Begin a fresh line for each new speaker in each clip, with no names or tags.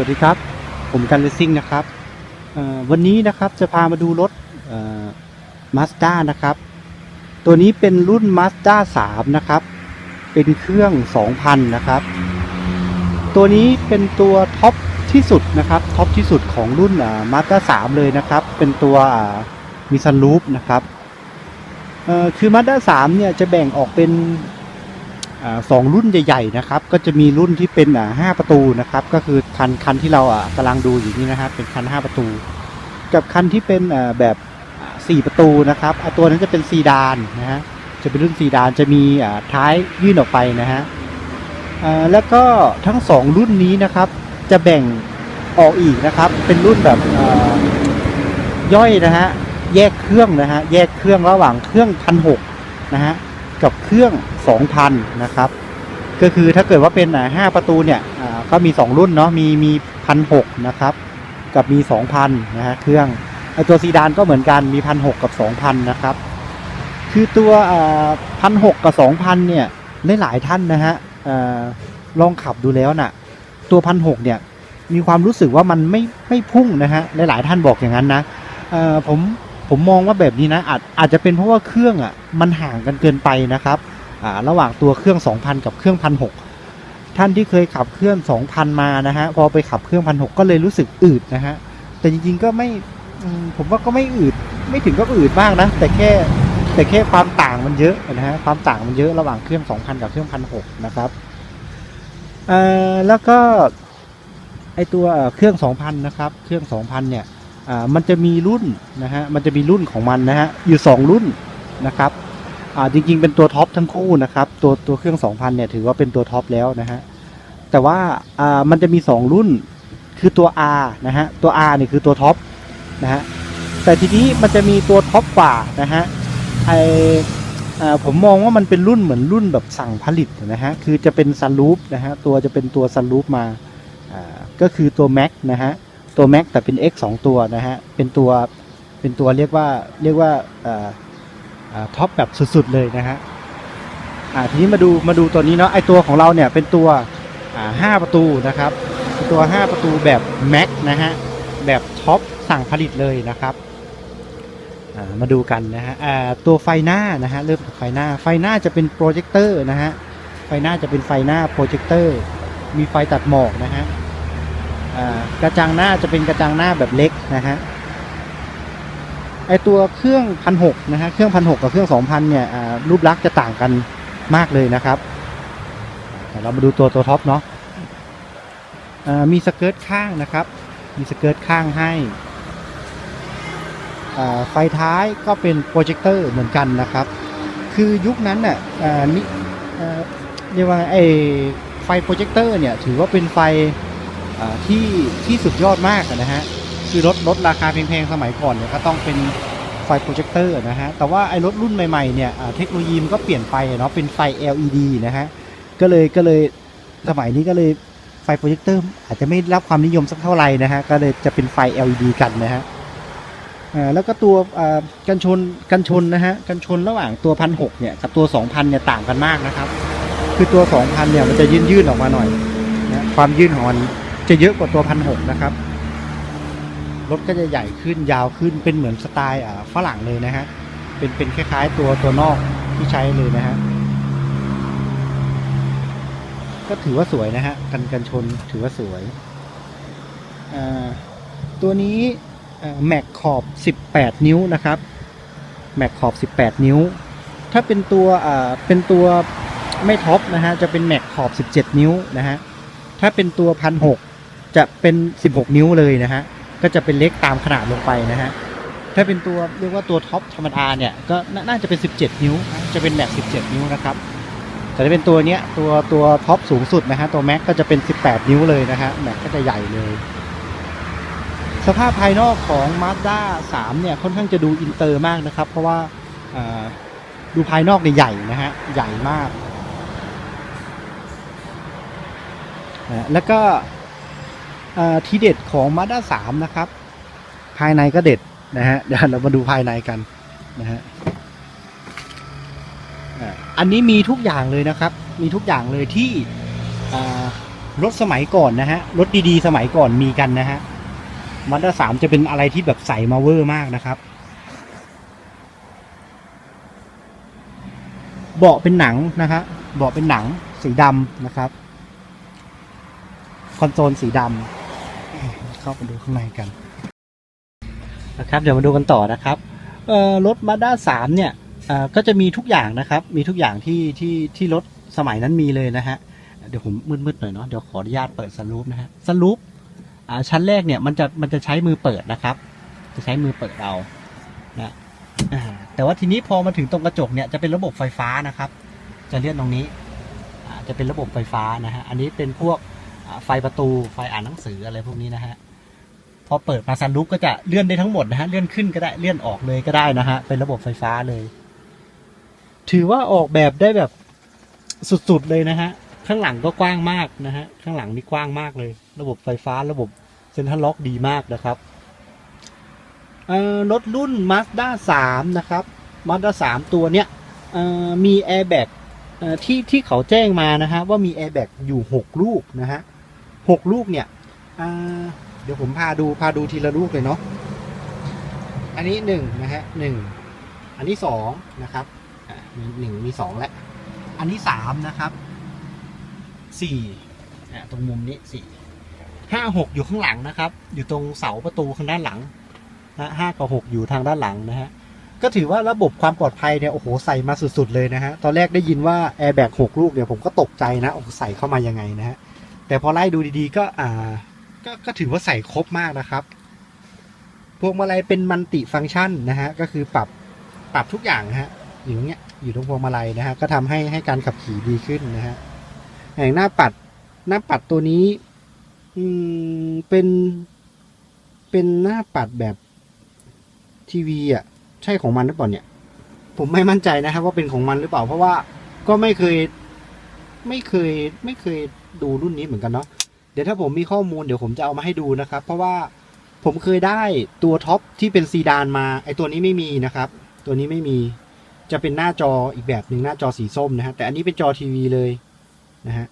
สวัสดีครับ ผมกันเลซิ่งนะครับ วันนี้นะครับจะพามาดูรถมาสด้านะครับ ตัวนี้เป็นรุ่น Mazda 3นะครับ เป็นเครื่อง 2,000 นะครับ ตัวนี้เป็นตัวท็อปที่สุดนะครับ ท็อปที่สุดของรุ่นมาสด้า3เลยนะครับ เป็นตัวมิซันลูปนะครับเอ่อคือ Mazda 3เนี่ยจะแบ่งออกเป็น สองรุ่นใหญ่ๆนะครับ ก็จะมีรุ่นที่เป็นห้าประตูนะครับ ก็คือคันคันที่เราอะกำลังดูอยู่นี่นะครับเป็นคันห้าประตู กับคันที่เป็นแบบสี่ประตูนะครับตัวนั้นจะเป็นซีดานนะฮะจะเป็นรุ่นซีดานจะมีท้ายยื่นออกไปนะฮะแล้วก็ทั้งสองรุ่นนี้นะครับ จะแบ่งออกอีกนะครับ เป็นรุ่นแบบย่อยนะฮะแยกเครื่องนะฮะแยกเครื่องระหว่างเครื่องพันหกนะฮะกับเครื่อง 2,000นะครับก็คือถ้าเกิดว่าเป็นอ่า5ประตูเนี่ยก็มี 2 รุ่นเนาะมีมีพันหนะครับกับมี 2,000นะฮะเครื่องอตัวซีดานก็เหมือนกันมีพันหกับ 2,000นะครับคือตัวพันหกับ 2,000เนี่ยหลายท่านนะฮะลองขับดูแล้วน่ะตัวพันหเนี่ยมีความรู้สึกว่ามันไม่ไม่พุ่งนะฮะหลาย ๆ ท่านบอกอย่างนั้นนะผมผมมองว่าแบบนี้นะอาจอาจจะเป็นเพราะว่าเครื่องอะมันห่างกันเกินไปนะครับ ระหว่างตัวเครื่อง 2,000 กับเครื่อง 1,600 ท่านที่เคยขับเครื่อง 2,000 มานะฮะพอไปขับเครื่อง 1,600 ก็เลยรู้สึกอืดนะฮะแต่จริงๆก็ไม่ผมว่าก็ไม่อืดไม่ถึงก็อืดมากนะ แต่แค่แต่แค่ความต่างมันเยอะนะฮะความต่างมันเยอะระหว่างเครื่อง 2,000 กับเครื่อง 1,600 นะครับเอ่อแล้วก็ไอตัวเครื่อง 2,000 นะครับ เครื่อง 2,000 เนี่ยมันจะมีรุ่นนะฮะมันจะมีรุ่นของมันนะฮะอยู่ 2 รุ่นนะครับ อ่าจริงๆ เป็นตัวท็อปทั้งคู่นะครับ ตัวตัวเครื่อง 2,000 เนี่ยถือว่าเป็นตัวท็อปแล้วนะฮะ แต่ว่าอ่ามันจะมี 2 รุ่นคือตัว R นะฮะ ตัว R เนี่ยคือตัวท็อปนะฮะ แต่ทีนี้มันจะมีตัวท็อปกว่านะฮะไออ่าผมมองว่ามันเป็นรุ่นเหมือนรุ่นแบบสั่งผลิตนะฮะ คือจะเป็นซันรูปนะฮะ ตัวจะเป็นตัวซันรูปมาอ่าก็คือตัว Mac นะฮะ ตัว Mac แต่เป็น X 2 ตัวนะฮะ เป็นตัว เป็นตัวเรียกว่า เรียกว่าอ่า ท็อปแบบสุดๆเลยนะฮะทีนี้มาดูมาดูตัวนี้เนาะไอตัวของเราเนี่ยเป็นตัวอ่าห้าประตูนะครับ ตัว 5 ประตูแบบ Mac นะฮะแบบท็อปสั่งผลิตเลยนะครับามาดูกันนะฮะตัวไฟหน้านะฮะเริ่มจากไฟหน้าไฟหน้าจะเป็นโปรเจคเตอร์นะฮะไฟหน้าจะเป็นไฟหน้าโปรเจคเตอร์มีไฟตัดหมอกนะฮะกระจังหน้าจะเป็นกระจังหน้าแบบเล็กนะฮะ ไอตัวเครื่องพันหกนะฮะเครื่องพันหกับเครื่องสองพันเนี่ยรูปลักษณ์จะต่างกันมากเลยนะครับเรามาดูตัวตัวท็อปเนาะมีสเกิร์ตข้างนะครับ มีสเกิร์ตข้างให้ไฟท้ายก็เป็นโปรเจคเตอร์เหมือนกันนะครับ คือยุคนั้นน่ะนี่เรียกว่าไอไฟโปรเจคเตอร์เนี่ยถือว่าเป็นไฟที่ที่สุดยอดมากนะฮะ คือรถรถราคาแพงๆสมัยก่อนเนี่ยก็ต้องเป็นไฟโปรเจคเตอร์นะฮะ แต่ว่าไอ้รถรุ่นใหม่ๆเนี่ยเทคโนโลยีมันก็เปลี่ยนไปเนาะเป็นไฟ LED นะฮะ ก็เลยก็เลยสมัยนี้ก็เลยไฟโปรเจคเตอร์อาจจะไม่รับความนิยมสักเท่าไหร่นะฮะ ก็เลยจะเป็นไฟ LED กันนะฮะแล้วก็ตัวอ่ากันชนกันชนนะฮะกันชนระหว่างตัวพันหเนี่ยกับตัว 2,000เนี่ยต่างกันมากนะครับ คือตัว 2,000เนี่ยมันจะยื่นยื่นๆออกมาหน่อยนะความยื่นของมันจะเยอะกว่าตัวพันหกนะครับ รถก็จะใหญ่ขึ้นยาวขึ้นเป็นเหมือนสไตล์ฝรั่งเลยนะฮะเป็นเป็นคล้ายๆตัวตัวนอกที่ใช้เลยนะฮะก็ถือว่าสวยนะฮะกันกันชนถือว่าสวยอ่าตัวนี้แม็กขอบ 18 นิ้วนะครับแม็กขอบ 18 นิ้ว ถ้าเป็นตัวอ่าเป็นตัวไม่ท็อปนะฮะจะเป็นแม็กขอบ 17 นิ้วนะฮะถ้าเป็นตัวพันหกจะเป็น 16 นิ้วเลยนะฮะ ก็จะเป็นเล็กตามขนาดลงไปนะฮะ ถ้าเป็นตัวเรียกว่าตัวท็อปธรรมดาเนี่ยก็น่าจะเป็น 17 นิ้ว จะเป็นแม็ก17 นิ้วนะครับ แต่ถ้าเป็นตัวเนี้ยตัวตัวท็อปสูงสุดนะฮะตัวแม็กก็จะเป็น 18 นิ้วเลยนะฮะแม็กก็จะใหญ่เลย สภาพภายนอกของ Mazda 3 เนี่ยค่อนข้างจะดูอินเตอร์มากนะครับ เพราะว่าดูภายนอกเนี่ยใหญ่นะฮะใหญ่มาก แล้วก็ ทีเด็ดของ Mazda 3นะครับ ภายในก็เด็ดนะฮะเดี๋ยวเรามาดูภายในกันนะฮะอันนี้มีทุกอย่างเลยนะครับ มีทุกอย่างเลยที่รถสมัยก่อนนะฮะรถดีๆสมัยก่อนมีกันนะฮะมาด้าสามจะเป็นอะไรที่แบบใส่มาเวอร์มากนะครับเบาะเป็นหนังนะฮะเบาะเป็นหนังสีดำนะครับ คอนโซลสีดำ เข้าไปดูข้างในกันนะครับเดี๋ยวมาดูกันต่อนะครับรถมาด้าสามเนี่ยก็จะมีทุกอย่างนะครับ มีทุกอย่างที่ที่ที่รถสมัยนั้นมีเลยนะฮะเดี๋ยวผมมืดๆหน่อยเนาะเดี๋ยวขออนุญาตเปิดสลูปนะฮะสลูปชั้นแรกเนี่ยมันจะมันจะใช้มือเปิดนะครับ จะใช้มือเปิดเอานะแต่ว่าทีนี้พอมาถึงตรงกระจกเนี่ยจะเป็นระบบไฟฟ้านะครับ จะเลื่อนตรงนี้จะเป็นระบบไฟฟ้านะฮะอันนี้เป็นพวกไฟประตูไฟอ่านหนังสืออะไรพวกนี้นะฮะ พอเปิดมาซันรูฟก็จะเลื่อนได้ทั้งหมดนะฮะเลื่อนขึ้นก็ได้เลื่อนออกเลยก็ได้นะฮะเป็นระบบไฟฟ้าเลย ถือว่าออกแบบได้แบบสุดๆเลยนะฮะข้างหลังก็กว้างมากนะฮะข้างหลังนี่กว้างมากเลย ระบบไฟฟ้าระบบเซ็นทรัลล็อกดีมากนะครับรถรุ่น Mazda 3 นะครับ Mazda 3 ตัวเนี้ยมีแอร์แบ็กที่ที่เขาแจ้งมานะฮะว่ามีแอร์แบ็กอยู่ 6 ลูกนะฮะหกลูกเนี่ย ดี๋ยวผมพาดูพาดูทีละลูกเลยเนาะอันนี้หนึ่งนะฮะหนึ่งอันนี้สองนะครับอ่ามีหนึ่งมีสองแล้วอันนี้สามนะครับสี่อ่าตรงมุมนี้สี่ห้าหกอยู่ข้างหลังนะครับ อยู่ตรงเสาประตูข้างด้านหลังนะห้ากับหกอยู่ทางด้านหลังนะฮะก็ถือว่าระบบความปลอดภัยเนี่ยโอ้โหใส่มาสุดๆเลยนะฮะตอนแรกได้ยินว่าแอร์แบกหกลูกเนี่ยผมก็ตกใจนะโอ้ใส่เข้ามายังไงนะฮะแต่พอไล่ดูดีๆก็อ่า ก็ก็ถือว่าใส่ครบมากนะครับ พวงมาลัยเป็นมัลติฟังก์ชันนะฮะ ก็คือปรับปรับทุกอย่างนะฮะ อยู่ตรงเนี้ย อยู่ตรงพวงมาลัยนะฮะ ก็ทำให้ให้การขับขี่ดีขึ้นนะฮะ อย่างหน้าปัด หน้าปัดตัวนี้ อืม เป็น เป็นหน้าปัดแบบทีวีอะ ใช่ของมันหรือเปล่าเนี่ย ผมไม่มั่นใจนะครับว่าเป็นของมันหรือเปล่า เพราะว่าก็ไม่เคย ไม่เคย ไม่เคยดูรุ่นนี้เหมือนกันเนาะ ดี๋ยวถ้าผมมีข้อมูลเดี๋ยวผมจะเอามาให้ดูนะครับ เพราะว่าผมเคยได้ตัวท็อปที่เป็นซีดานมาไอตัวนี้ไม่มีนะครับ ตัวนี้ไม่มีจะเป็นหน้าจออีกแบบหนึ่งหน้าจอสีส้มนะฮะแต่อันนี้เป็นจอทีวีเลยนะฮะ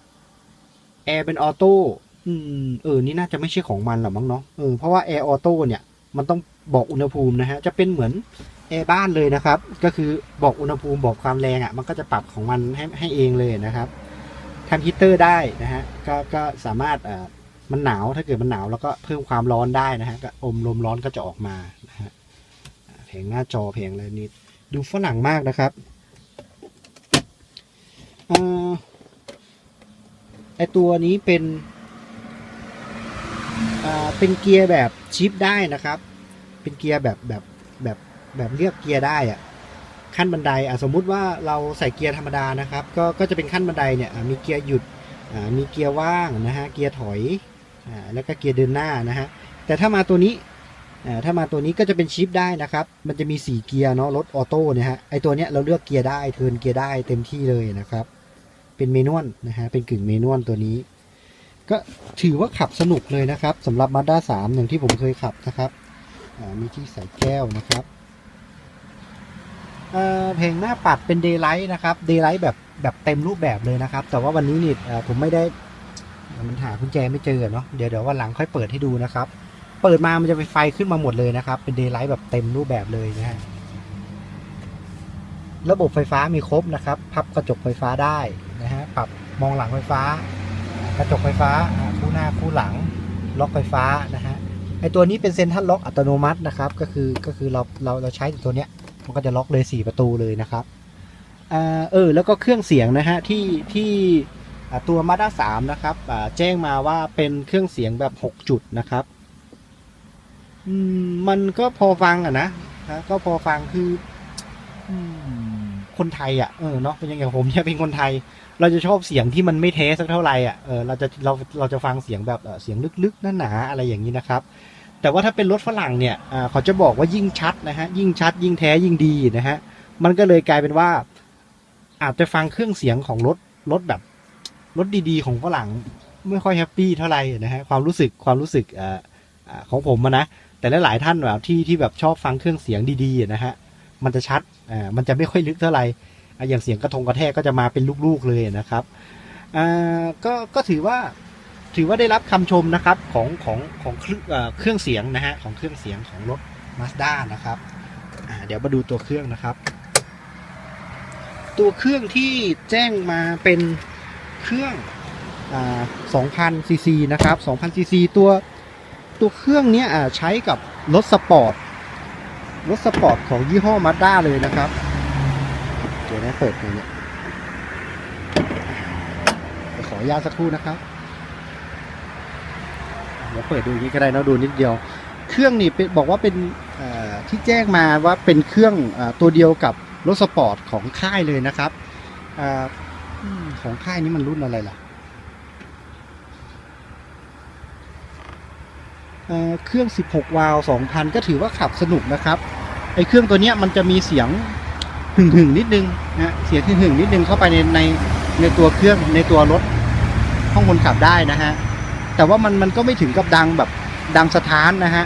แอร์เป็นออโต้อืมเออนี่น่าจะไม่ใช่ของมันหรอมั้งเนาะเออเพราะว่าแอร์ออโต้เนี่ยมันต้องบอกอุณหภูมินะฮะจะเป็นเหมือนแอร์บ้านเลยนะครับ ก็คือบอกอุณหภูมิบอกความแรงอะ่ะ มันก็จะปรับของมันให้ให้เองเลยนะครับ ทำฮีเตอร์ได้นะฮะก็ก็สามารถอ่ามันหนาวถ้าเกิดมันหนาวแล้วก็เพิ่มความร้อนได้นะฮะก็อมลมร้อนก็จะออกมานะฮะแผงหน้าจอแผงอะไรนี่ดูฝรั่งมากนะครับอ่าไอตัวนี้เป็นอ่าเป็นเกียร์แบบชิปได้นะครับ เป็นเกียร์แบบแบบแบบแบบเลือกเกียร์ได้อะ ขั้นบันไดอะสมมุติว่าเราใส่เกียร์ธรรมดานะครับ ก็ก็จะเป็นขั้นบันไดเนี่ยมีเกียร์หยุดอ่ามีเกียร์ว่างนะฮะเกียร์ถอยอ่าแล้วก็เกียร์เดินหน้านะฮะแต่ถ้ามาตัวนี้อ่าถ้ามาตัวนี้ก็จะเป็นชิปได้นะครับ มันจะมี 4 เกียร์เนาะรถออโต้เนี่ยฮะไอตัวเนี้ยเราเลือกเกียร์ได้เทิร์นเกียร์ได้เต็มที่เลยนะครับ เป็นเมนวลนะฮะเป็นกึ่งเมนวลตัวนี้ ก็ถือว่าขับสนุกเลยนะครับสำหรับ Mazda 3อย่างที่ผมเคยขับนะครับอ่ามีที่ใส่แก้วนะครับ เอ่อเพลงหน้าปัดเป็นเดย์ไลท์นะครับเดย์ไลท์แบบแบบเต็มรูปแบบเลยนะครับ แต่ว่าวันนี้นี่ผมไม่ได้มันหากุญแจไม่เจอเนาะเดี๋ยวเดี๋ยววันหลังค่อยเปิดให้ดูนะครับ เปิดมามันจะเป็นไฟขึ้นมาหมดเลยนะครับ เป็นเดย์ไลท์แบบเต็มรูปแบบเลยนะฮะระบบไฟฟ้ามีครบนะครับ พับกระจกไฟฟ้าได้นะฮะปรับมองหลังไฟฟ้า กระจกไฟฟ้าคู่หน้าคู่หลัง ล็อกไฟฟ้านะฮะไอตัวนี้เป็นเซ็นทรัลล็อกอัตโนมัตินะครับ ก็คือก็คือเราเราเราใช้ตัวเนี้ย มันก็จะล็อกเลย 4 ประตูเลยนะครับเออแล้วก็เครื่องเสียงนะฮะที่ที่ตัว Mazda 3นะครับแจ้งมาว่าเป็นเครื่องเสียงแบบ 6 จุดนะครับมันก็พอฟังอะนะนะก็พอฟังคือคนไทยอะเออเนาะเป็นอย่างอย่างผมเนี่ยเป็นคนไทย เราจะชอบเสียงที่มันไม่เทสักเท่าไหร่อะเออเราจะเราเราจะฟังเสียงแบบเอ่อเสียงลึกๆหนาๆอะไรอย่างนี้นะครับ แต่ว่าถ้าเป็นรถฝรั่งเนี่ยอ่าเขาจะบอกว่ายิ่งชัดนะฮะยิ่งชัด ยิ่งแท้ยิ่งดีนะฮะมันก็เลยกลายเป็นว่า อาจจะฟังเครื่องเสียงของรถรถแบบรถดีๆ ของฝรั่งไม่ค่อยแฮปปี้เท่าไหร่นะฮะความรู้สึกความรู้สึกอ่าอ่าของผมนะ แต่หลายๆท่านแบบที่ที่แบบชอบฟังเครื่องเสียงดีๆนะฮะมันจะชัดอ่ามันจะไม่ค่อยลึกเท่าไหร่อะอย่างเสียงกระทงกระแทกก็จะมาเป็นลูกๆเลยนะครับอ่าก็ก็ถือว่า ถือว่าได้รับคำชมนะครับของของของเครื่องเสียงนะฮะของเครื่องเสียงของรถ Mazda นะครับเดี๋ยวมาดูตัวเครื่องนะครับ ตัวเครื่องที่แจ้งมาเป็นเครื่องอ2,000ซีซีนะครับ2,000ซีซีตัวตัวเครื่องนี้ใช้กับรถสปอร์ตรถสปอร์ตของยี่ห้อ Mazda เลยนะครับ เดี๋ยวนะเปิดตรงนี้เดี๋ยขออนุญาตสักครู่นะครับ ดี๋ยวเปิดดูนี้ก็ได้นะดูนิดเดียว เครื่องนี่เป็นบอกว่าเป็นที่แจ้งมาว่าเป็นเครื่องอตัวเดียวกับรถสปอร์ตของค่ายเลยนะครับอของค่ายนี้มันรุ่นอะไรล่ะเครื่อง 16 วาล์ว2,000 ก็ถือว่าขับสนุกนะครับไอเครื่องตัวเนี้ยมันจะมีเสียงหึ่งหึ่งๆนิดนึงนะเสียงหึ่งหึ่งๆนิดนึงเข้าไปในในในตัวเครื่องในตัวรถห้องคนขับได้นะฮะ แต่ว่ามันมันก็ไม่ถึงกับดังแบบดังสะท้านนะฮะ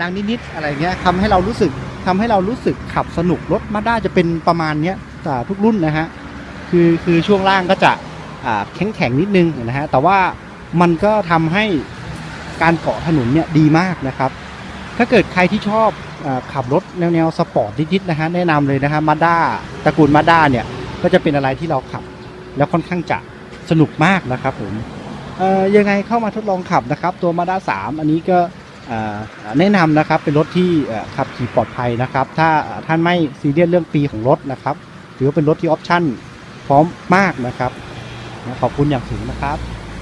ดังนิดๆอะไรเงี้ยทำให้เรารู้สึกทำให้เรารู้สึกขับสนุกรถมาด้าจะเป็นประมาณเนี้ยแต่ทุกรุ่นนะฮะคือคือช่วงล่างก็จะแข็งแข็งนิดนึงนะฮะแต่ว่ามันก็ทำให้การเกาะถนนเนี่ยดีมากนะครับ ถ้าเกิดใครที่ชอบอขับรถแนวแนวสปอร์ตนิดๆนะฮะแนะนำเลยนะฮะมาด้าตระกูลมาด้าเนี่ยก็จะเป็นอะไรที่เราขับ แล้วค่อนข้างจะสนุกมากนะครับผม ยังไงเข้ามาทดลองขับนะครับ ตัวมาด้าสามอันนี้ก็แนะนำนะครับเป็นรถที่ขับขี่ปลอดภัยนะครับ ถ้าท่านไม่ซีเรียสเรื่องปีของรถนะครับถือว่าเป็นรถที่ออปชั่นพร้อมมากนะครับ ขอบคุณอย่างสูงนะครับ